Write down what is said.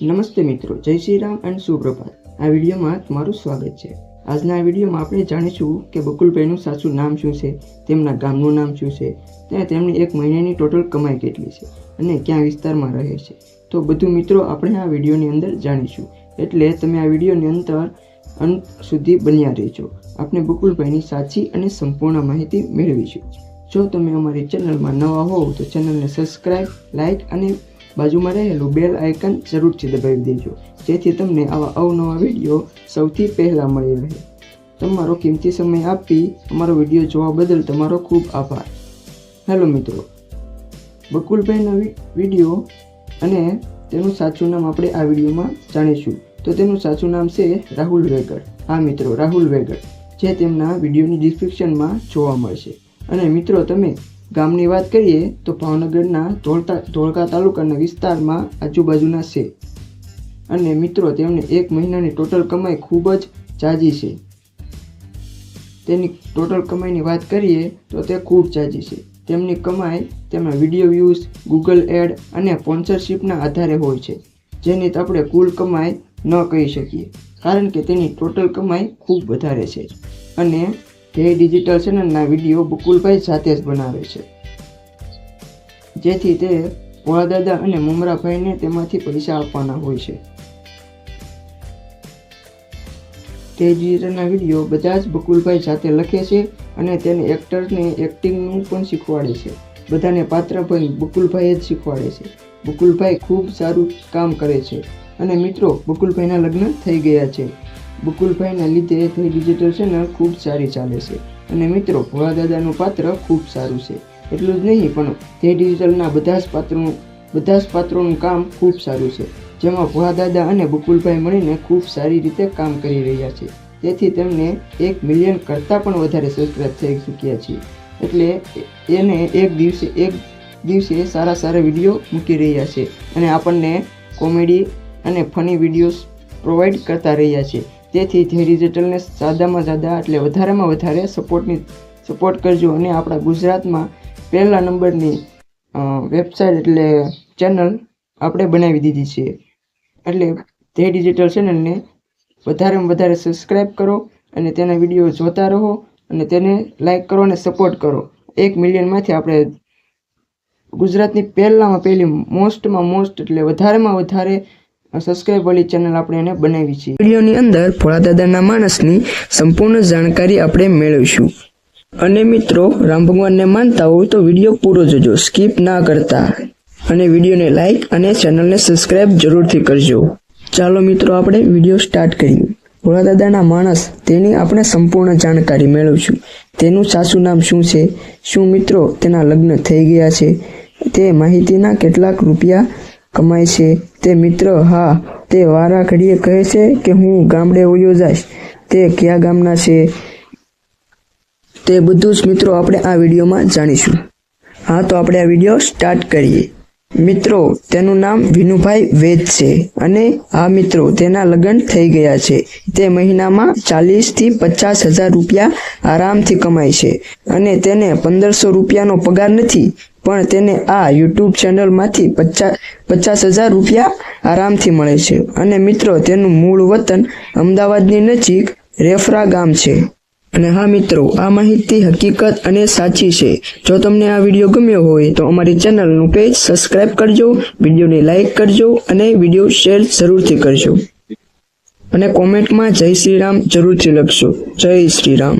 નમસ્તે મિત્રો, જય શ્રી રામ એન્ડ સુપ્રભાત. આ વિડીયોમાં તમારું સ્વાગત છે. આજના વિડીયોમાં આપણે જાણીશું કે બકુલભાઈનું સાચું નામ શું છે, તેમના ગામનું નામ શું છે ત્યાં તેમની એક મહિનાની ટોટલ કમાઈ કેટલી છે અને ક્યાં વિસ્તારમાં રહે છે. તો બધું મિત્રો આપણે આ વિડીયોની અંદર જાણીશું. એટલે તમે આ વિડીયોની અંદર અંત સુધી બન્યા રહેજો. આપણે બકુલભાઈની સાચી અને સંપૂર્ણ માહિતી મેળવીશું. જો તમે અમારી ચેનલમાં નવા હોવ તો ચેનલને સબસ્ક્રાઇબ લાઇક અને બાજુમાં રહેલું બેલ આઇકન જરૂરથી દબાવી દેજો, જેથી તમને આવા અવનવા વીડિયો સૌથી પહેલાં મળી રહે. તમારો કિંમતી સમય આપી અમારો વીડિયો જોવા બદલ તમારો ખૂબ આભાર. હેલો મિત્રો, બકુલભાઈનો વીડિયો અને તેનું સાચું નામ આપણે આ વિડીયોમાં જાણીશું. તો તેનું સાચું નામ છે રાહુલ વેગડ. હા મિત્રો, રાહુલ વેગડ, જે તેમના વિડીયોની ડિસ્ક્રિપ્શનમાં જોવા મળશે. અને મિત્રો, તમે ગામની વાત કરીએ તો ભાવનગરના ધોળતા ધોળકા તાલુકાના વિસ્તારમાં આજુબાજુના છે. અને મિત્રો, તેમને એક મહિનાની ટોટલ કમાઈ ખૂબ જ જાજી છે. તેની ટોટલ કમાઈની વાત કરીએ તો તે ખૂબ જાજી છે. તેમની કમાઈ તેમના વીડિયો વ્યૂઝ, ગૂગલ એડ અને સ્પોન્સરશિપના આધારે હોય છે, જેની આપણે કુલ કમાઈ ન કહી શકીએ, કારણ કે તેની ટોટલ કમાઈ ખૂબ વધારે છે. અને તે ડિજિટલ ચેનલના વીડિયો બકુલભાઈ જાતે જ બનાવે છે. જેથી તે ભોળાદાદા અને મુમરાભાઈને તેમાંથી પૈસા આપવાના હોય છે. તે ડિજિટલના વીડિયો બધા જ બકુલભાઈ જાતે લખે છે અને તેને એક્ટરને એક્ટિંગનું પણ શીખવાડે છે. બધાને પાત્ર પણ બકુલભાઈ જ શીખવાડે છે. બકુલભાઈ ખૂબ સારું કામ કરે છે. અને મિત્રો, બકુલભાઈના લગ્ન થઈ ગયા છે. બકુલભાઈના લીધે તે ડિજિટલ છે ને ખૂબ સારી ચાલે છે. અને મિત્રો ભોળાદાદાનું પાત્ર ખૂબ સારું છે. એટલું જ નહીં, પણ તે ડિજિટલના બધા જ પાત્રોનું, બધા જ પાત્રોનું કામ ખૂબ સારું છે. જેમાં ભોળાદાદા અને બકુલભાઈ મળીને ખૂબ સારી રીતે કામ કરી રહ્યા છે. તેથી તેમને એક મિલિયન કરતાં પણ વધારે સબસ્ક્રાઈબ થઈ ચૂક્યા છે એટલે એને એક દિવસે એક દિવસે સારા સારા વીડિયો મૂકી રહ્યા છે. અને આપણને કોમેડી અને ફની વિડીયોઝ પ્રોવાઈડ કરતા રહ્યા છે. તેથી જે ડિજિટલને સાદામાં સાદા એટલે વધારેમાં વધારે સપોર્ટની સપોર્ટ કરજો અને આપણા ગુજરાતમાં પહેલા નંબરની વેબસાઇટ એટલે ચેનલ આપણે બનાવી દીધી છે. એટલે તે ડિજિટલ ચેનલને વધારેમાં વધારે સબસ્ક્રાઈબ કરો અને તેના વીડિયો જોતા રહો અને તેને લાઈક કરો અને સપોર્ટ કરો. એક મિલિયનમાંથી આપણે ગુજરાતની પહેલામાં પહેલી મોસ્ટમાં મોસ્ટ એટલે વધારેમાં વધારે સબસ્ક્રાઈબ વાળી ચેનલ આપણે એને બનાવી છે. વિડીયોની અંદર ભોળાદાદાના માણસની સંપૂર્ણ જાણકારી આપણે મેળવીશું. અને મિત્રો, રામ ભગવાનને માનતા હોય તો વીડિયો પૂરો જોજો. સ્કીપ ના કરતા. અને વિડીયોને લાઇક અને ચેનલને સબસ્ક્રાઇબ જરૂરથી કરજો. ચાલો મિત્રો, આપણે વીડિયો સ્ટાર્ટ કરીએ. ભોળાદાદાના માણસ, તેની આપણે સંપૂર્ણ જાણકારી મેળવશું. તેનું સાચું નામ શું છે? શું મિત્રો, તેના લગ્ન થઈ ગયા છે? તે માહિતીના કેટલાક રૂપિયા કમાય છે. તે મિત્ર, હા, તે વારા ઘડીએ કહે છે કે હું ગામડે વયો જઈશ. તે કયા ગામના છે? તે બધું જ મિત્રો આપણે આ વિડીયોમાં જાણીશું. હા, તો આપણે આ વીડિયો સ્ટાર્ટ કરીએ. મિત્રો, તેનું નામ વિનુભાઈ વેદ છે અને આ મિત્રો તેના લગ્ન થઈ ગયા છે. તે મહિનામાં ચાલીસથી પચાસ હજાર રૂપિયા આરામથી કમાય છે અને તેને પંદરસો રૂપિયાનો પગાર નથી, પણ તેને આ યુટ્યુબ ચેનલમાંથી પચાસ પચાસ હજાર રૂપિયા આરામથી મળે છે. અને મિત્રો, તેનું મૂળ વતન અમદાવાદની નજીક રેફરા ગામ છે. અને હા મિત્રો, આ માહિતી હકીકત અને સાચી છે. જો તમને આ વીડિયો ગમ્યો હોય તો અમારી ચેનલનું પેજ સબસ્ક્રાઇબ કરજો, વિડીયોને લાઇક કરજો અને વીડિયો શેર જરૂરથી કરજો. અને કોમેન્ટમાં જય શ્રી રામ જરૂરથી લખશો જય શ્રી રામ